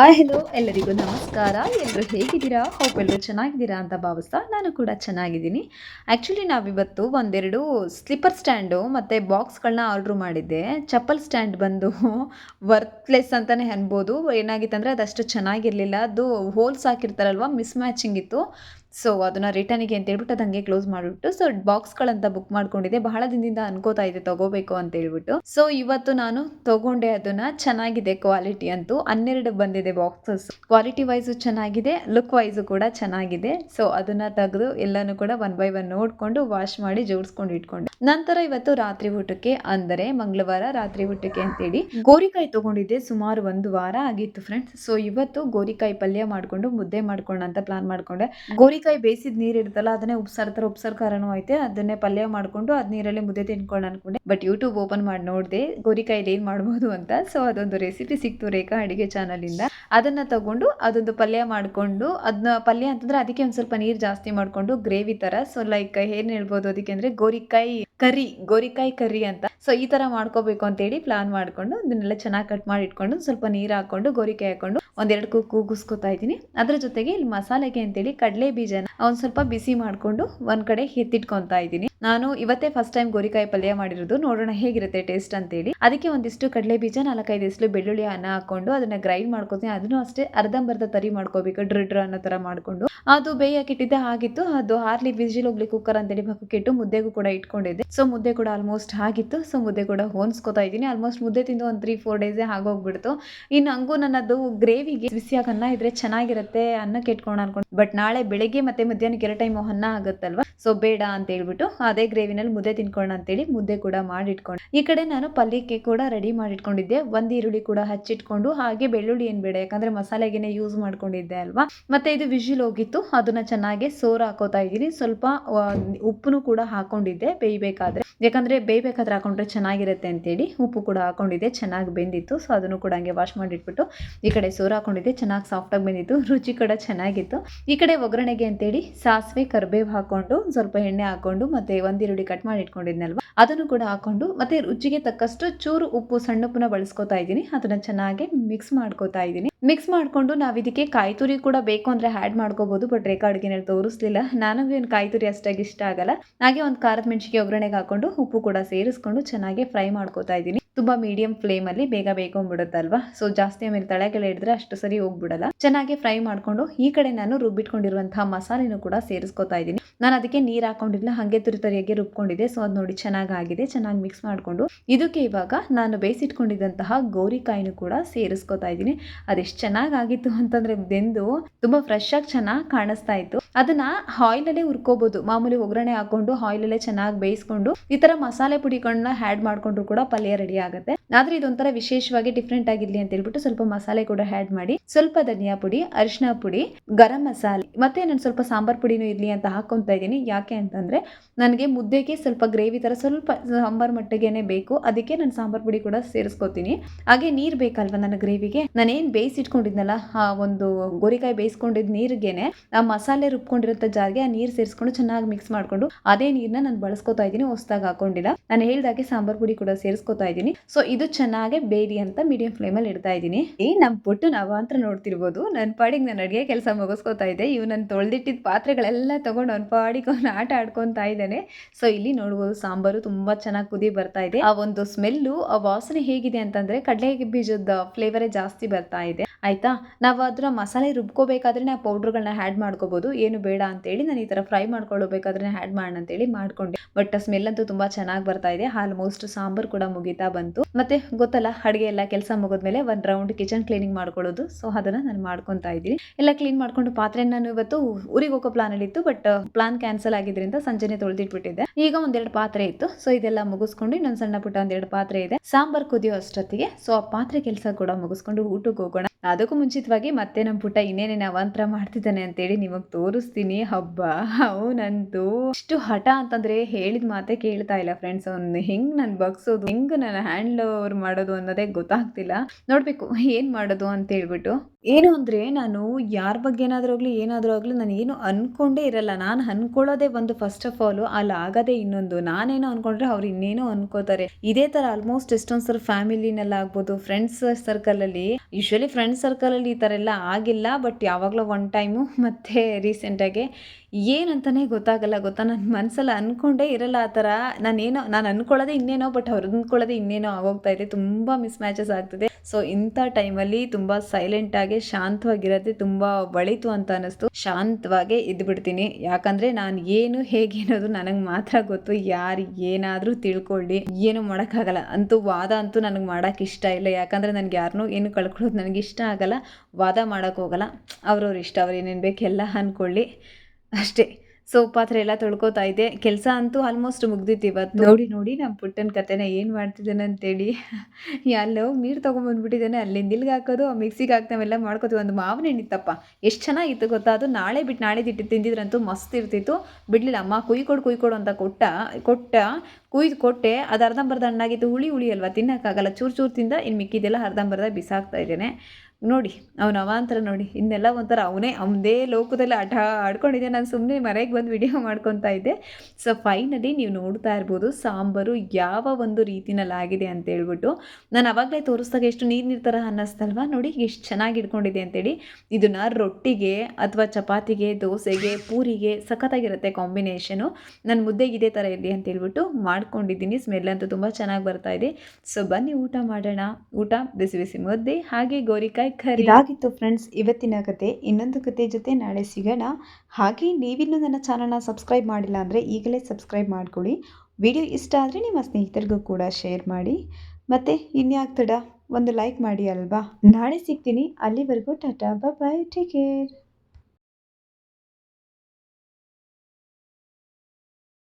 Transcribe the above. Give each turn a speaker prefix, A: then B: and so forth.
A: Hi hello ಎಲ್ಲರಿಗೂ ನಮಸ್ಕಾರ. ಎಲ್ಲರೂ ಹೇಗಿದ್ದೀರಾ? ಹೋಪ್ ಎಲ್ಲರೂ ಚೆನ್ನಾಗಿದ್ದೀರಾ ಅಂತ ಭಾವಿಸ್ತಾ ನಾನು ಕೂಡ ಚೆನ್ನಾಗಿದ್ದೀನಿ. ಆ್ಯಕ್ಚುಲಿ ನಾವಿವತ್ತು ಒಂದೆರಡು ಸ್ಲಿಪ್ಪರ್ ಸ್ಟ್ಯಾಂಡು ಮತ್ತು ಬಾಕ್ಸ್ಗಳನ್ನ ಆರ್ಡ್ರ್ ಮಾಡಿದ್ದೆ. ಚಪ್ಪಲ್ ಸ್ಟ್ಯಾಂಡ್ ಬಂದು ವರ್ತ್ಲೆಸ್ ಅಂತಲೇ ಅನ್ಬೋದು. ಏನಾಗಿತ್ತಂದರೆ, ಅದಷ್ಟು ಚೆನ್ನಾಗಿರಲಿಲ್ಲ. ಅದು ಹೋಲ್ಸ್ ಹಾಕಿರ್ತಾರಲ್ವ? ಮಿಸ್ ಮ್ಯಾಚಿಂಗ್ ಇತ್ತು. ಸೊ ಅದನ್ನು ರಿಟರ್ನಿಗೆ ಅಂತ ಹೇಳ್ಬಿಟ್ಟು ಅದು ಹಂಗೆ ಕ್ಲೋಸ್ ಮಾಡಿಬಿಟ್ಟು ಸೊ ಬಾಕ್ಸ್ಗಳಂತ ಬುಕ್ ಮಾಡ್ಕೊಂಡಿದ್ದೆ. ಬಹಳ ದಿನದಿಂದ ಅನ್ಕೋತಾ ಇದೆ ತಗೋಬೇಕು ಅಂತ ಹೇಳ್ಬಿಟ್ಟು ಸೊ ಇವತ್ತು ನಾನು ತಗೊಂಡೆ ಅದನ್ನ ಚೆನ್ನಾಗಿದೆ ಕ್ವಾಲಿಟಿ ಅಂತೂ. ಹನ್ನೆರಡು ಬಂದಿದೆ ಬಾಕ್ಸಸ್ ಕ್ವಾಲಿಟಿ ವೈಸು ಚೆನ್ನಾಗಿದೆ ಲುಕ್ ವೈಸು ಕೂಡ ಚೆನ್ನಾಗಿದೆ. ಸೊ ಅದನ್ನ ತೆಗೆದು ಎಲ್ಲಾನು ಕೂಡ ಒನ್ ಬೈ ಒನ್ ನೋಡ್ಕೊಂಡು ವಾಶ್ ಮಾಡಿ ಜೋಡಿಸ್ಕೊಂಡು ಇಟ್ಕೊಂಡೆ. ನಂತರ ಇವತ್ತು ರಾತ್ರಿ ಊಟಕ್ಕೆ ಅಂದರೆ ಮಂಗಳವಾರ ರಾತ್ರಿ ಊಟಕ್ಕೆ ಅಂತೇಳಿ ಗೋರಿಕಾಯಿ ತಗೊಂಡಿದ್ದೆ. ಸುಮಾರು ಒಂದು ವಾರ ಆಗಿತ್ತು ಫ್ರೆಂಡ್ಸ್ ಸೊ ಇವತ್ತು ಗೋರಿಕಾಯಿ ಪಲ್ಯ ಮಾಡ್ಕೊಂಡು ಮುದ್ದೆ ಮಾಡ್ಕೊಂಡು ಅಂತ ಪ್ಲಾನ್ ಮಾಡ್ಕೊಂಡೆ. ಗೋರಿಕಾಯಿ ಬೇಯಿಸಿದ ನೀರು ಇರುತ್ತಲ್ಲ ಅದನ್ನೇ ಉಪ್ಸಾರ್ ತರ ಉಪ್ಸಾರ್ ಖಾರನೂ ಐತೆ, ಅದನ್ನೇ ಪಲ್ಯ ಮಾಡ್ಕೊಂಡು ಅದ್ ನೀರಲ್ಲಿ ಮುದ್ದೆ ತಿನ್ಕೊಂಡು ಅನ್ಕೊಂಡೆ. ಬಟ್ ಯೂಟ್ಯೂಬ್ ಓಪನ್ ಮಾಡಿ ನೋಡಿದೆ ಗೋರಿಕಾಯಿ ಏನ್ ಮಾಡ್ಬೋದು ಅಂತ. ಸೊ ಅದೊಂದು ರೆಸಿಪಿ ಸಿಕ್ತು ರೇಖಾ ಅಡಿಗೆ ಚಾನಲ್ ಇಂದ. ಅದನ್ನ ತಗೊಂಡು, ಅದೊಂದು ಪಲ್ಯ ಮಾಡ್ಕೊಂಡು ಅದನ್ನ ಪಲ್ಯ ಅಂತಂದ್ರೆ ಅದಕ್ಕೆ ಒಂದ್ ಸ್ವಲ್ಪ ನೀರ್ ಜಾಸ್ತಿ ಮಾಡ್ಕೊಂಡು, ಗ್ರೇವಿ ತರ. ಸೊ ಲೈಕ್ ಏನ್ ಹೇಳ್ಬೋದು ಅದಕ್ಕೆ ಅಂದ್ರೆ ಗೋರಿಕಾಯಿ. ಕರಿ, ಗೋರಿಕಾಯಿ ಕರಿ ಅಂತ. ಸೊ ಈ ತರ ಮಾಡ್ಕೋಬೇಕು ಅಂತೇಳಿ ಪ್ಲಾನ್ ಮಾಡ್ಕೊಂಡು ಅದನ್ನೆಲ್ಲ ಚೆನ್ನಾಗಿ ಕಟ್ ಮಾಡಿ ಇಟ್ಕೊಂಡು ಸ್ವಲ್ಪ ನೀರ್ ಹಾಕೊಂಡು ಗೋರಿಕಾಯಿ ಹಾಕೊಂಡು ಒಂದೆರಡು ಕೂಗು ಕೂಗಿಸ್ಕೊತಾ ಇದ್ದೀನಿ. ಅದ್ರ ಜೊತೆಗೆ ಇಲ್ಲಿ ಮಸಾಲೆಗೆ ಅಂತೇಳಿ ಕಡಲೆ ಬೀಜನ ಒಂದು ಸ್ವಲ್ಪ ಬಿಸಿ ಮಾಡ್ಕೊಂಡು ಒಂದ್ ಕಡೆ ಎತ್ತಿಟ್ಕೊತಾ ಇದ್ದೀನಿ. ನಾನು ಇವತ್ತೇ ಫಸ್ಟ್ ಟೈಮ್ ಗೋರಿಕಾಯಿ ಪಲ್ಯ ಮಾಡಿರೋದು. ನೋಡೋಣ ಹೇಗಿರುತ್ತೆ ಟೇಸ್ಟ್ ಅಂತೇಳಿ. ಅದಕ್ಕೆ ಒಂದಿಷ್ಟು ಕಡಲೆ ಬೀಜ ನಾಲ್ಕೈದು ಇಸ್ಲು ಬೆಳ್ಳುಳ್ಳಿ ಅನ್ನ ಹಾಕೊಂಡು ಅದನ್ನ ಗ್ರೈಂಡ್ ಮಾಡ್ಕೊತೀನಿ. ಅದನ್ನು ಅಷ್ಟೇ ಅರ್ಧಂಬರ್ಧ ತರಿ ಮಾಡ್ಕೋಬೇಕು ಡ್ರಿಡ್ರ ಡ್ರ ಅನ್ನೋ ತರ ಮಾಡ್ಕೊಂಡು. ಅದು ಬೇಯಕ್ಕೆ ಇಟ್ಟಿದ್ದೆ ಆಗಿತ್ತು. ಅದು ಹಾರ್ಲಿ ವಿಜಿಲ್ ಹೋಗ್ಲಿ ಕುಕ್ಕರ್ ಅಂತೇಳಿ ಇಟ್ಟು ಮುದ್ದೆಗೂ ಕೂಡ ಇಟ್ಕೊಂಡಿದ್ದೆ. ಸೊ ಮುದ್ದೆ ಕೂಡ ಆಲ್ಮೋಸ್ಟ್ ಆಗಿತ್ತು. ಸೊ ಮುದ್ದೆ ಕೂಡ ಹೋನ್ಸ್ಕೋತಾ ಇದ್ದೀನಿ. ಆಲ್ಮೋಸ್ಟ್ ಮುದ್ದೆ ತಿಂದು ಒಂದು ತ್ರೀ ಫೋರ್ ಡೇಸೇ ಆಗೋಗ್ಬಿಡ್ತು. ಇನ್ನು ಹಂಗೂ ನನ್ನದು ಗ್ರೇವಿಗೆ ಬಿಸಿಯಾಗಿ ಅನ್ನ ಇದ್ರೆ ಚೆನ್ನಾಗಿರುತ್ತೆ ಅನ್ನಕ್ಕೆ ಇಟ್ಕೊಂಡು ಅನ್ಕೊಂಡು ಬಟ್ ನಾಳೆ ಬೆಳಿಗ್ಗೆ ಮತ್ತೆ ಮಧ್ಯಾಹ್ನಕ್ಕೆ ಎರಡು ಟೈಮ್ ಅನ್ನ ಆಗುತ್ತಲ್ವಾ? ಸೊ ಬೇಡ ಅಂತ ಹೇಳ್ಬಿಟ್ಟು ಅದೇ ಗ್ರೇವಿನಲ್ಲಿ ಮುದ್ದೆ ತಿನ್ಕೊಳ್ಳೋಣ ಅಂತೇಳಿ ಮುದ್ದೆ ಕೂಡ ಮಾಡಿಟ್ಕೊಂಡು, ಈ ಕಡೆ ನಾನು ಪಲ್ಯಕ್ಕೆ ಕೂಡ ರೆಡಿ ಮಾಡಿಟ್ಕೊಂಡಿದ್ದೆ. ಒಂದು ಈರುಳ್ಳಿ ಕೂಡ ಹಚ್ಚಿಟ್ಕೊಂಡು, ಹಾಗೆ ಬೆಳ್ಳುಳ್ಳಿ ಏನ್ ಬೇಡ, ಯಾಕಂದ್ರೆ ಮಸಾಲೆಗೆನೆ ಯೂಸ್ ಮಾಡ್ಕೊಂಡಿದ್ದೆ ಅಲ್ವಾ. ಮತ್ತೆ ಇದು ವಿಜಿಲ್ ಹೋಗಿತ್ತು, ಅದನ್ನ ಚೆನ್ನಾಗಿ ಸೋರ್ ಹಾಕೋತಾ ಇದ್ದೀನಿ. ಸ್ವಲ್ಪ ಉಪ್ಪನ್ನು ಕೂಡ ಹಾಕೊಂಡಿದ್ದೆ, ಬೇಯ್ಬೇಕಾದ್ರೆ. ಯಾಕಂದ್ರೆ ಬೇಯ್ಬೇಕಾದ್ರೆ ಹಾಕೊಂಡ್ರೆ ಚೆನ್ನಾಗಿರುತ್ತೆ ಅಂತೇಳಿ ಉಪ್ಪು ಕೂಡ ಹಾಕೊಂಡಿದ್ದೆ, ಚೆನ್ನಾಗಿ ಬೆಂದಿತ್ತು. ಸೊ ಅದನ್ನು ಕೂಡ ಹಂಗೆ ವಾಶ್ ಮಾಡಿಟ್ಬಿಟ್ಟು, ಈ ಕಡೆ ಸೋರ್ ಹಾಕೊಂಡಿದ್ದೆ, ಚೆನ್ನಾಗಿ ಸಾಫ್ಟಾಗಿ ಬೆಂದಿತ್ತು, ರುಚಿ ಕೂಡ ಚೆನ್ನಾಗಿತ್ತು. ಈ ಕಡೆ ಒಗ್ಗರಣೆಗೆ ಅಂತೇಳಿ ಸಾಸಿವೆ ಕರ್ಬೇವು ಹಾಕೊಂಡು, ಸ್ವಲ್ಪ ಎಣ್ಣೆ ಹಾಕೊಂಡು, ಮತ್ತೆ ಒಂದ್ ಈರುಳ್ಳಿ ಕಟ್ ಮಾಡಿ ಇಟ್ಕೊಂಡಿದ್ನಲ್ವಾ? ಅದನ್ನು ಕೂಡ ಹಾಕೊಂಡು ಮತ್ತೆ ರುಚಿಗೆ ತಕ್ಕಷ್ಟು ಚೂರು ಉಪ್ಪು, ಸಣ್ಣ ಉಪ್ಪನ್ನ ಬಳಸ್ಕೊತಾ ಇದ್ದೀನಿ. ಅದನ್ನ ಚೆನ್ನಾಗಿ ಮಿಕ್ಸ್ ಮಾಡ್ಕೋತಾ ಇದ್ದೀನಿ. ಮಿಕ್ಸ್ ಮಾಡ್ಕೊಂಡು ನಾವು ಇದಕ್ಕೆ ಕಾಯಿ ತುರಿ ಕೂಡ ಬೇಕು ಅಂದ್ರೆ ಆ್ಯಡ್ ಮಾಡ್ಕೋಬಹುದು ಬಟ್ ರೇಖಾ ಅಡುಗೆನಲ್ಲಿ ತೋರಿಸ್ಲಿಲ್ಲ. ನಾನು ಏನು ಕಾಯಿ ತುರಿ ಅಷ್ಟಾಗಿ ಇಷ್ಟ ಆಗಲ್ಲ. ಹಾಗೆ ಒಂದು ಖಾರದ ಮೆಣಸಿಗೆ ಒಗ್ಗರಣೆಗೆ ಹಾಕೊಂಡು ಉಪ್ಪು ಕೂಡ ಸೇರಿಸ್ಕೊಂಡು ಚೆನ್ನಾಗಿ ಫ್ರೈ ಮಾಡ್ಕೋತಾ ಇದ್ದೀನಿ. ತುಂಬಾ ಮೀಡಿಯಂ ಫ್ಲೇಮ್ ಅಲ್ಲಿ ಬೇಗ ಬೇಯ್ಕೊಂಡ್ಬಿಡುತ್ತಲ್ವಾ ಸೊ ಜಾಸ್ತಿ ಆಮೇಲೆ ತಳಗೆಲ್ಲ ಹಿಡಿದ್ರೆ ಅಷ್ಟು ಸರಿ ಹೋಗ್ಬಿಡಲ್ಲ. ಚೆನ್ನಾಗಿ ಫ್ರೈ ಮಾಡ್ಕೊಂಡು ಈ ಕಡೆ ನಾನು ರುಬ್ಬಿಟ್ಕೊಂಡಿರುವಂತಹ ಮಸಾಲೆನು ಕೂಡ ಸೇರಿಸ್ಕೊತಾ ಇದ್ದೀನಿ. ನಾನು ಅದಕ್ಕೆ ನೀರ್ ಹಾಕೊಂಡಿಲ್ಲ, ಹಂಗೆ ತುರಿ ತರಿಯಾಗಿ ರುಬ್ಕೊಂಡಿದ್ದೆ. ಸೊ ಅದು ನೋಡಿ ಚೆನ್ನಾಗಿ ಆಗಿದೆ ಚೆನ್ನಾಗಿ ಮಿಕ್ಸ್ ಮಾಡ್ಕೊಂಡು. ಇದಕ್ಕೆ ಇವಾಗ ನಾನು ಬೇಯಿಸಿಟ್ಕೊಂಡಿದ್ದಂತಹ ಗೋರಿಕಾಯಿನೂ ಕೂಡ ಸೇರಿಸ್ಕೊತಾ ಇದ್ದೀನಿ. ಅದೆಷ್ಟು ಚೆನ್ನಾಗಿ ಆಗಿತ್ತು ಅಂತಂದ್ರೆ ಬೆಂದು ತುಂಬಾ ಫ್ರೆಶ್ ಆಗಿ ಚೆನ್ನಾಗಿ ಕಾಣಿಸ್ತಾ ಇತ್ತು. ಅದನ್ನ ಆಯಿಲ್ ಅಲ್ಲಿ ಹುರ್ಕೋಬಹುದು ಮಾಮೂಲಿ ಒಗ್ಗರಣೆ ಹಾಕೊಂಡು ಆಯಿಲ್ ಅಲ್ಲೇ ಚೆನ್ನಾಗಿ ಬೇಯಿಸ್ಕೊಂಡು ಈ ತರ ಮಸಾಲೆ ಪುಡಿಗಳನ್ನ ಆ್ಯಡ್ ಮಾಡ್ಕೊಂಡ್ರು ಕೂಡ ಪಲ್ಯ ರೆಡಿ ಆಗುತ್ತೆ. ಆದ್ರೆ ಇದೊಂಥರ ವಿಶೇಷವಾಗಿ ಡಿಫ್ರೆಂಟ್ ಆಗಿರ್ಲಿ ಅಂತ ಹೇಳ್ಬಿಟ್ಟು ಸ್ವಲ್ಪ ಮಸಾಲೆ ಕೂಡ ಆ್ಯಡ್ ಮಾಡಿ, ಸ್ವಲ್ಪ ಧನಿಯಾ ಪುಡಿ ಅರಿಶಿನ ಪುಡಿ, ಗರಂ ಮಸಾಲೆ, ಮತ್ತೆ ನಾನು ಸ್ವಲ್ಪ ಸಾಂಬಾರ್ ಪುಡಿನೂ ಇರ್ಲಿ ಅಂತ ಹಾಕೊಂತ ಇದ್ದೀನಿ. ಯಾಕೆ ಅಂತಂದ್ರೆ ನನಗೆ ಮುದ್ದೆಗೆ ಸ್ವಲ್ಪ ಗ್ರೇವಿ ತರ ಸ್ವಲ್ಪ ಸಾಂಬಾರ್ ಮಟ್ಟಿಗೆನೆ ಬೇಕು. ಅದಕ್ಕೆ ನಾನು ಸಾಂಬಾರ್ ಪುಡಿ ಕೂಡ ಸೇರಿಸ್ಕೋತೀನಿ. ಹಾಗೆ ನೀರ್ ಬೇಕಲ್ವಾ ನನ್ನ ಗ್ರೇವಿಗೆ? ನಾನೇನು ಬೇಯಿಸಿಟ್ಕೊಂಡಿದ್ನಲ್ಲ, ಆ ಒಂದು ಗೋರಿಕಾಯಿ ಬೇಯಿಸ್ಕೊಂಡಿದ್ ನೀರಿಗೆನೆ, ಆ ಮಸಾಲೆ ರುಬ್ಕೊಂಡಿರೋ ಜಾರ್ಗೆ ಆ ನೀರ್ ಸೇರಿಸ್ಕೊಂಡು ಚೆನ್ನಾಗಿ ಮಿಕ್ಸ್ ಮಾಡ್ಕೊಂಡು, ಅದೇ ನೀರ್ನ ನಾನು ಬಳಸ್ಕೊತಾ ಇದ್ದೀನಿ. ಹೊಸದಾಗಿ ಹಾಕೊಂಡಿಲ್ಲ. ನಾನು ಹೇಳ್ದಾಗೆ ಸಾಂಬಾರ್ ಪುಡಿ ಕೂಡ ಸೇರಿಸ್ಕೊತಾ ಇದ್ದೀನಿ. ಸೊ ಇದು ಚೆನ್ನಾಗಿ ಬೇಡಿ ಅಂತ ಮೀಡಿಯಂ ಫ್ಲೇಮಲ್ಲಿ ಇಡ್ತಾ ಇದ್ದೀನಿ. ಈ ನಮ್ಮ ಪುಟ್ಟು ನವಾಂತರ ನೋಡ್ತಿರ್ಬೋದು. ನನ್ನ ಪಾಡಿಗೆ ನಾನು ಅಡುಗೆ ಕೆಲಸ ಮುಗಿಸ್ಕೋತಾ ಇದ್ದೆ ಇವು ನಾನು ತೊಳೆದಿಟ್ಟಿದ್ದ ಪಾತ್ರೆಗಳೆಲ್ಲ ತಗೊಂಡು ಅವ್ನ ಪಾಡಿಗೆ ಅವ್ನು ಆಟ ಆಡ್ಕೊತಾ ಇದ್ದಾನೆ. ಸೊ ಇಲ್ಲಿ ನೋಡ್ಬೋದು ಸಾಂಬಾರು ತುಂಬಾ ಚೆನ್ನಾಗಿ ಕುದಿ ಬರ್ತಾ ಇದೆ. ಆ ಒಂದು ಸ್ಮೆಲ್ಲು ಆ ವಾಸನೆ ಹೇಗಿದೆ ಅಂತಂದ್ರೆ ಕಡಲೆ ಬೀಜದ ಫ್ಲೇವರೇ ಜಾಸ್ತಿ ಬರ್ತಾ ಇದೆ. ಆಯ್ತಾ? ನಾವು ಅದರ ಮಸಾಲೆ ರುಬ್ಕೋಬೇಕಾದ್ರೆ ನಾವು ಪೌಡ್ರ್ಗಳನ್ನ ಹ್ಯಾಡ್ ಮಾಡ್ಕೋಬಹುದು ಏನು ಬೇಡ ಅಂತೇಳಿ ನಾನು ಈ ಥರ ಫ್ರೈ ಮಾಡ್ಕೊಳ್ಳಬೇಕಾದ್ರೆ ಆ್ಯಡ್ ಮಾಡೋಣ ಅಂತೇಳಿ ಮಾಡ್ಕೊಂಡೆ. ಬಟ್ ಸ್ಮೆಲ್ ಅಂತೂ ತುಂಬಾ ಚೆನ್ನಾಗಿ ಬರ್ತಾ ಇದೆ. ಆಲ್ಮೋಸ್ಟ್ ಸಾಂಬಾರು ಕೂಡ ಮುಗಿತಾ ಬಂತು. ಮತ್ತೆ ಗೊತ್ತಲ್ಲ, ಅಡುಗೆ ಎಲ್ಲ ಕೆಲಸ ಮುಗಿದ್ಮೇಲೆ ಒಂದು ರೌಂಡ್ ಕಿಚನ್ ಕ್ಲೀನಿಂಗ್ ಮಾಡ್ಕೊಳ್ಳೋದು. ಸೊ ಅದನ್ನ ನಾನು ಮಾಡ್ಕೊತಾ ಇದ್ದೀನಿ. ಎಲ್ಲ ಕ್ಲೀನ್ ಮಾಡ್ಕೊಂಡು ಪಾತ್ರೆ ನಾನು ಇವತ್ತು ಊರಿಗೆ ಹೋಗೋ ಪ್ಲಾನ್ ಅಲ್ಲಿತ್ತು ಬಟ್ ಪ್ಲಾನ್ ಕ್ಯಾನ್ಸಲ್ ಆಗಿದ್ರಿಂದ ಸಂಜೆನೆ ತೊಳೆದಿಟ್ಬಿಟ್ಟಿದ್ದೆ. ಈಗ ಒಂದೆರಡು ಪಾತ್ರೆ ಇತ್ತು. ಸೊ ಇದೆಲ್ಲ ಮುಗಿಸ್ಕೊಂಡು ಇನ್ನೊಂದು ಸಣ್ಣ ಪುಟ್ಟ ಒಂದೆರಡು ಪಾತ್ರೆ ಇದೆ. ಸಾಂಬಾರ್ ಕುದಿಯೋ ಅಷ್ಟೊತ್ತಿಗೆ. ಸೊ ಆ ಪಾತ್ರೆ ಕೆಲಸ ಕೂಡ ಮುಗಿಸ್ಕೊಂಡು ಊಟಕ್ಕೆ ಹೋಗೋಣ. ಅದಕ್ಕೂ ಮುಂಚಿತವಾಗಿ ಮತ್ತೆ ನಮ್ಮ ಪುಟ್ಟ ಇನ್ನೇನೇನು ಅವಾಂತರ ಮಾಡ್ತಿದ್ದಾನೆ ಅಂತೇಳಿ ನಿಮಗೆ ತೋರಿಸ್ತೀನಿ. ಹಬ್ಬ. ಅವನಂತೂ ಇಷ್ಟು ಹಠ ಅಂತಂದ್ರೆ ಹೇಳಿದ ಮಾತೇ ಕೇಳ್ತಾ ಇಲ್ಲ ಫ್ರೆಂಡ್ಸ್ ಅವ್ನು ಹೆಂಗ್ ನಾನು ಬಗ್ಸೋದು, ಹೆಂಗ್ ನಾನು ಹ್ಯಾಂಡ್ ಓವರ್ ಮಾಡೋದು ಅನ್ನೋದೇ ಗೊತ್ತಾಗ್ತಿಲ್ಲ. ನೋಡ್ಬೇಕು, ಏನ್ ಮಾಡೋದು ಅಂತ ಹೇಳ್ಬಿಟ್ಟು. ಏನು ಅಂದರೆ ನಾನು ಯಾರ ಬಗ್ಗೆ ಏನಾದರೂ ಆಗಲಿ ಏನಾದರೂ ಆಗಲಿ ನಾನು ಏನು ಅಂದ್ಕೊಂಡೇ ಇರಲ್ಲ. ನಾನು ಅಂದ್ಕೊಳ್ಳೋದೇ ಒಂದು ಫಸ್ಟ್ ಆಫ್ ಆಲು ಅಲ್ಲಿ ಆಗೋದೇ ಇನ್ನೊಂದು. ನಾನೇನೋ ಅಂದ್ಕೊಂಡ್ರೆ ಅವ್ರು ಇನ್ನೇನೋ ಅನ್ಕೋತಾರೆ. ಇದೇ ಥರ ಆಲ್ಮೋಸ್ಟ್ ಎಷ್ಟೊಂದು ಸಲ ಫ್ಯಾಮಿಲಿನಲ್ಲಿ ಆಗ್ಬೋದು ಫ್ರೆಂಡ್ಸ್ ಸರ್ಕಲಲ್ಲಿ ಯೂಶ್ವಲಿ ಫ್ರೆಂಡ್ಸ್ ಸರ್ಕಲಲ್ಲಿ ಈ ಥರ ಎಲ್ಲ ಆಗಿಲ್ಲ ಬಟ್ ಯಾವಾಗಲೂ ಒನ್ ಟೈಮು ಮತ್ತು ರೀಸೆಂಟಾಗಿ ಏನಂತಾನೆ ಗೊತ್ತಾಗಲ್ಲ, ಗೊತ್ತಾ? ನನ್ನ ಮನಸ್ಸಲ್ಲಿ ಅಂದ್ಕೊಂಡೇ ಇರಲ್ಲ ಆ ಥರ ನಾನೇನೋ, ನಾನು ಅಂದ್ಕೊಳ್ಳೋದೇ ಇನ್ನೇನೋ ಬಟ್ ಅವ್ರು ಅಂದ್ಕೊಳ್ಳೋದೇ ಇನ್ನೇನೋ ಆಗೋಗ್ತಾ ಇದೆ. ತುಂಬ ಮಿಸ್ ಮ್ಯಾಚಸ್ ಆಗ್ತಿದೆ. ಸೊ ಇಂಥ ಟೈಮಲ್ಲಿ ತುಂಬ ಸೈಲೆಂಟಾಗಿ ಶಾಂತವಾಗಿರೋದೇ ತುಂಬ ಒಳಿತು ಅಂತ ಅನ್ನಿಸ್ತು. ಶಾಂತವಾಗೇ ಇದ್ಬಿಡ್ತೀನಿ ಯಾಕಂದ್ರೆ ನಾನು ಏನು, ಹೇಗೆ ಅನ್ನೋದು ನನಗೆ ಮಾತ್ರ ಗೊತ್ತು. ಯಾರು ಏನಾದರೂ ತಿಳ್ಕೊಳ್ಳಿ. ಏನು ಮಾಡೋಕ್ಕಾಗಲ್ಲ. ಅಂತೂ ವಾದ ಅಂತೂ ನನಗೆ ಮಾಡೋಕ್ಕೆ ಇಷ್ಟ ಇಲ್ಲ. ಯಾಕಂದರೆ ನನಗೆ ಯಾರನ್ನೂ ಏನು ಕಳ್ಕೊಳ್ಳೋದು ನನಗೆ ಇಷ್ಟ ಆಗಲ್ಲ. ವಾದ ಮಾಡೋಕ್ಕೋಗಲ್ಲ ಅವ್ರವ್ರ ಇಷ್ಟ. ಅವ್ರು ಏನೇನು ಬೇಕು ಎಲ್ಲ ಅಂದ್ಕೊಳ್ಳಿ ಅಷ್ಟೇ. ಸೊ ಪಾತ್ರೆ ಎಲ್ಲ ತೊಳ್ಕೊತಾ ಇದ್ದೆ. ಕೆಲಸ ಅಂತೂ ಆಲ್ಮೋಸ್ಟ್ ಮುಗ್ದಿತ್ತು ಇವತ್ತು. ನೋಡಿ ನೋಡಿ ನಮ್ಮ ಪುಟ್ಟನ ಕತೆನ ಏನು ಮಾಡ್ತಿದ್ದಾನೆ ಅಂತೇಳಿ. ಎಲ್ಲೋ ನೀರು ತೊಗೊಂಬಂದ್ಬಿಟ್ಟಿದ್ದಾನೆ. ಅಲ್ಲಿಂದ ಇಲ್ಲಿಗೆ ಹಾಕೋದು ಮಿಕ್ಸಿಗೆ ಹಾಕ್ತಾವೆಲ್ಲ ಮಾಡ್ಕೋತೀವಿ. ಒಂದು ಮಾವಿನ ಎಣ್ಣಿತ್ತಪ್ಪ ಎಷ್ಟು ಚೆನ್ನಾಗಿತ್ತು ಗೊತ್ತಾ? ಅದು ನಾಳೆ ಬಿಟ್ಟು ನಾಳೆ ದಿಟ್ಟು ತಿಂದಿದ್ರಂತೂ ಮಸ್ತ್ ಇರ್ತಿತ್ತು. ಬಿಡಲಿಲ್ಲ, ಅಮ್ಮ, ಕುಯ್ಕೊಡು ಕುಯ್ಕೊಡು ಅಂತ ಕೊಟ್ಟ ಕೊಟ್ಟ, ಕುಯ್ದು ಕೊಟ್ಟೆ. ಅದು ಅರ್ಧಂಬರ್ಧ ಹಣ್ಣಾಗಿತ್ತು. ಹುಳಿ ಹುಳಿ ಅಲ್ವಾ? ತಿನ್ನೋಕ್ಕಾಗಲ್ಲ. ಚೂರು ಚೂರು ತಿಂದ ಇನ್ನು ಮಿಕ್ಕಿದೆಲ್ಲ ಅರ್ಧಂಬರ್ಧ ಬಿಸಾಕ್ತಾ ಇದ್ದೇನೆ. ನೋಡಿ, ಅವನ ಅವಾಂತರ ನೋಡಿ, ಇನ್ನೆಲ್ಲ ಒಂಥರ ಅವನೇ, ಅವನದೇ ಲೋಕದಲ್ಲಿ ಆಟ ಆಡ್ಕೊಂಡಿದ್ದೆ ನಾನು ಸುಮ್ಮನೆ ಮನೆಗೆ ಬಂದು ವಿಡಿಯೋ ಮಾಡ್ಕೊತಾ ಇದ್ದೆ. ಸೊ ಫೈನಲಿ ನೀವು ನೋಡ್ತಾ ಇರ್ಬೋದು, ಸಾಂಬಾರು ಯಾವ ಒಂದು ರೀತಿನಲ್ಲಿ ಆಗಿದೆ ಅಂತ ಹೇಳ್ಬಿಟ್ಟು. ನಾನು ಅವಾಗಲೇ ತೋರಿಸ್ದಾಗ ಎಷ್ಟು ನೀರು ನೀರು ಥರ ಅನ್ನಿಸ್ತಲ್ವ? ನೋಡಿ, ಎಷ್ಟು ಚೆನ್ನಾಗಿ ಇಟ್ಕೊಂಡಿದೆ ಅಂತೇಳಿ. ಇದನ್ನು ರೊಟ್ಟಿಗೆ ಅಥವಾ ಚಪಾತಿಗೆ, ದೋಸೆಗೆ, ಪೂರಿಗೆ ಸಖತ್ತಾಗಿರುತ್ತೆ ಕಾಂಬಿನೇಷನು. ನನ್ನ ಮುದ್ದೆಗೆ ಇದೇ ಥರ ಇರಲಿ ಅಂತ ಹೇಳ್ಬಿಟ್ಟು ಮಾಡ್ಕೊಂಡಿದ್ದೀನಿ. ಸ್ಮೆಲ್ ಅಂತೂ ತುಂಬ ಚೆನ್ನಾಗಿ ಬರ್ತಾ ಇದೆ. ಸೊ ಬನ್ನಿ ಊಟ ಮಾಡೋಣ. ಊಟ, ಬಿಸಿ ಬಿಸಿ ಮುದ್ದೆ, ಹಾಗೆ ಗೋರಿಕಾಯಿ ಕರಿ ಇದಾಗಿತ್ತು ಫ್ರೆಂಡ್ಸ್ ಇವತ್ತಿನ ಕತೆ. ಇನ್ನೊಂದು ಕತೆ ಜೊತೆ ನಾಳೆ ಸಿಗೋಣ. ಹಾಗೆ ನೀವಿನ್ನೂ ನನ್ನ ಚಾನಲ್ನ ಸಬ್ಸ್ಕ್ರೈಬ್ ಮಾಡಿಲ್ಲ ಅಂದರೆ ಈಗಲೇ ಸಬ್ಸ್ಕ್ರೈಬ್ ಮಾಡ್ಕೊಳ್ಳಿ. ವಿಡಿಯೋ ಇಷ್ಟ ಆದರೆ ನಿಮ್ಮ ಸ್ನೇಹಿತರಿಗೂ ಕೂಡ ಶೇರ್ ಮಾಡಿ. ಮತ್ತು ಇನ್ಯಾಕ್ ತಡ ಒಂದು ಲೈಕ್ ಮಾಡಿ ಅಲ್ವಾ? ನಾಳೆ ಸಿಗ್ತೀನಿ. ಅಲ್ಲಿವರೆಗೂ ಟಾಟಾ ಬಾಯ್ ಟೇಕ್ ಕೇರ್